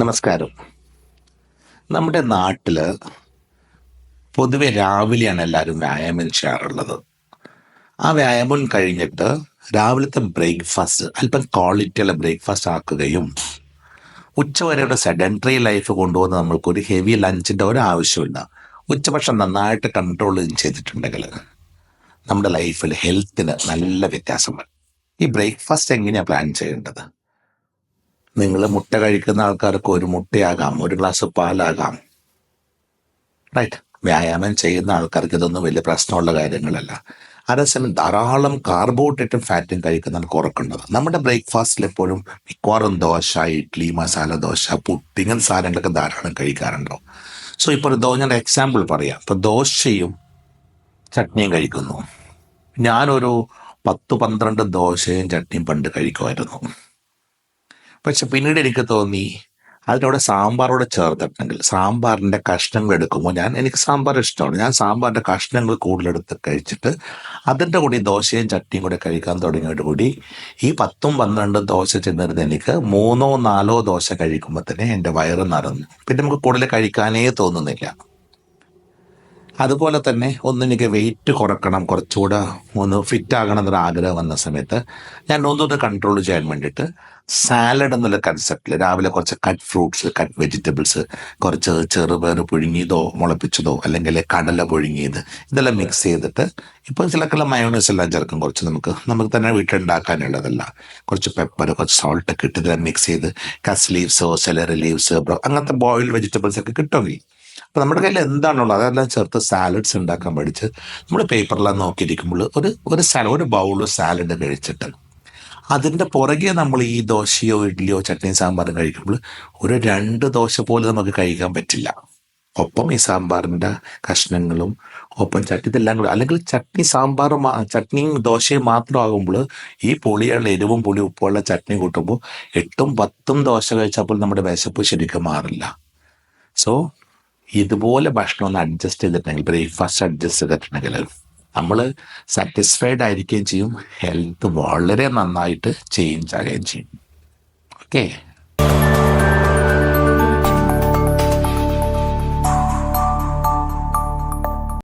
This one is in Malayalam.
നമസ്കാരം. നമ്മുടെ നാട്ടിൽ പൊതുവെ രാവിലെയാണ് എല്ലാവരും വ്യായാമം ചെയ്യാറുള്ളത്. ആ വ്യായാമം കഴിഞ്ഞിട്ട് രാവിലത്തെ ബ്രേക്ക്ഫാസ്റ്റ് അല്പം ക്വാളിറ്റിയുള്ള ബ്രേക്ക്ഫാസ്റ്റ് ആക്കുകയും ഉച്ചവരെയുടെ സെഡന്ററി ലൈഫ് കൊണ്ടുവന്ന് നമ്മൾക്കൊരു ഹെവി ലഞ്ചിന്റെ ഒരു ആവശ്യമില്ല ഉച്ചഭക്ഷണം നന്നായിട്ട് കൺട്രോൾ ചെയ്തിട്ടുണ്ടെങ്കിൽ നമ്മുടെ ലൈഫിൽ ഹെൽത്തിന് നല്ല വ്യത്യാസം വരും. ഈ ബ്രേക്ക്ഫാസ്റ്റ് എങ്ങനെയാണ് പ്ലാൻ ചെയ്യേണ്ടത്? നിങ്ങൾ മുട്ട കഴിക്കുന്ന ആൾക്കാർക്ക് ഒരു മുട്ടയാകാം ഒരു ഗ്ലാസ് പാലാകാം. റൈറ്റ് വ്യായാമം ചെയ്യുന്ന ആൾക്കാർക്ക് ഇതൊന്നും വലിയ പ്രശ്നമുള്ള കാര്യങ്ങളല്ല. അതേസമയം ധാരാളം കാർബോഹൈഡ്രേറ്റും ഫാറ്റും കഴിക്കുന്നതാണ് കുറക്കേണ്ടത് നമ്മുടെ ബ്രേക്ക്ഫാസ്റ്റിൽ എപ്പോഴും മിക്കവാറും ദോശ ഇഡ്ഡലി മസാല ദോശ പുട്ട് ഇങ്ങനത്തെ സാധനങ്ങളൊക്കെ ധാരാളം കഴിക്കാറുണ്ടോ? സോ ഇപ്പോൾ ദോ ഞാൻ എക്സാമ്പിൾ പറയാം. ഇപ്പോൾ ദോശയും ചട്നിയും കഴിക്കുന്നു. ഞാനൊരു പത്ത് പന്ത്രണ്ട് ദോശയും ചട്നിയും പണ്ട് കഴിക്കുമായിരുന്നു. പക്ഷെ പിന്നീട് എനിക്ക് തോന്നി അതിനോട് സാമ്പാറോടെ ചേർത്തിട്ടുണ്ടെങ്കിൽ സാമ്പാറിന്റെ കഷ്ണങ്ങൾ എടുക്കുമ്പോൾ ഞാൻ എനിക്ക് സാമ്പാർ ഇഷ്ടമാണ്. ഞാൻ സാമ്പാറിന്റെ കഷ്ണങ്ങൾ കൂടുതലെടുത്ത് കഴിച്ചിട്ട് അതിന്റെ കൂടി ദോശയും ചട്ടിയും കൂടി കഴിക്കാൻ തുടങ്ങിയോട് കൂടി ഈ പത്തും പന്ത്രണ്ടും ദോശ ചെന്നിരുന്ന് എനിക്ക് മൂന്നോ നാലോ ദോശ കഴിക്കുമ്പോൾ തന്നെ എന്റെ വയറ് നിറഞ്ഞു. പിന്നെ നമുക്ക് കൂടുതൽ കഴിക്കാനേ തോന്നുന്നില്ല. അതുപോലെ തന്നെ ഒന്ന് എനിക്ക് വെയിറ്റ് കുറക്കണം കുറച്ചുകൂടെ ഒന്ന് ഫിറ്റ് ആകണം എന്നൊരു ആഗ്രഹം വന്ന സമയത്ത് ഞാൻ ഒന്നൊന്ന് കൺട്രോൾ ചെയ്യാൻ വേണ്ടിയിട്ട് സാലഡ് എന്നുള്ള കൺസെപ്റ്റിൽ രാവിലെ കുറച്ച് കട്ട് ഫ്രൂട്ട്സ് കട്ട് വെജിറ്റബിൾസ് കുറച്ച് ചെറുപയർ പുഴുങ്ങിയതോ മുളപ്പിച്ചതോ അല്ലെങ്കിൽ കടല പുഴുങ്ങിയത് ഇതെല്ലാം മിക്സ് ചെയ്തിട്ട് ഇപ്പോൾ ചിലക്കുള്ള മയോണൈസ് എല്ലാം ചേർക്കും. കുറച്ച് നമുക്ക് നമുക്ക് തന്നെ വീട്ടിലുണ്ടാക്കാനുള്ളതല്ല. കുറച്ച് പെപ്പർ കുറച്ച് സോൾട്ട് ഒക്കെ ഇട്ട് ഇതെല്ലാം മിക്സ് ചെയ്ത് കസ് ലീവ്സോ സെലറി ലീവ്സ് അങ്ങനത്തെ ബോയിൽഡ് വെജിറ്റബിൾസ് ഒക്കെ കിട്ടുമെങ്കിൽ അപ്പോൾ നമ്മുടെ കയ്യിൽ എന്താണുള്ളത്? അതെല്ലാം ചേർത്ത് സാലഡ്സ് ഉണ്ടാക്കാൻ പഠിച്ച് നമ്മൾ പേപ്പറിലെല്ലാം നോക്കിയിരിക്കുമ്പോൾ ഒരു ഒരു സാല ഒരു ബൗൾ സാലഡ് കഴിച്ചിട്ട് അതിന്റെ പുറകെ നമ്മൾ ഈ ദോശയോ ഇഡ്ഡലിയോ ചട്നിയും സാമ്പാറും കഴിക്കുമ്പോൾ ഒരു രണ്ട് ദോശ പോലെ നമുക്ക് കഴിക്കാൻ പറ്റില്ല. ഒപ്പം ഈ സാമ്പാറിന്റെ കഷ്ണങ്ങളും ഒപ്പം ചട്നി ഇതെല്ലാം കൂടി. അല്ലെങ്കിൽ ചട്നി സാമ്പാറും ചട്നിയും ദോശയും മാത്രമാകുമ്പോൾ ഈ പുളിയുള്ള എരിവും പുളി ഉപ്പുള്ള ചട്നി കൂട്ടുമ്പോൾ എട്ടും പത്തും ദോശ കഴിച്ചപ്പോൾ നമ്മുടെ വിശപ്പ് ശരിക്കും മാറില്ല. സോ ഇതുപോലെ ഭക്ഷണം ഒന്ന് അഡ്ജസ്റ്റ് ചെയ്തിട്ടുണ്ടെങ്കിൽ ബ്രേക്ക്ഫാസ്റ്റ് അഡ്ജസ്റ്റ് ചെയ്തിട്ടുണ്ടെങ്കിൽ നമ്മൾ സാറ്റിസ്ഫൈഡ് ആയിരിക്കുകയും ചെയ്യും. ഹെൽത്ത് വളരെ നന്നായിട്ട് ചേഞ്ച് ആകുകയും ചെയ്യും. ഓക്കെ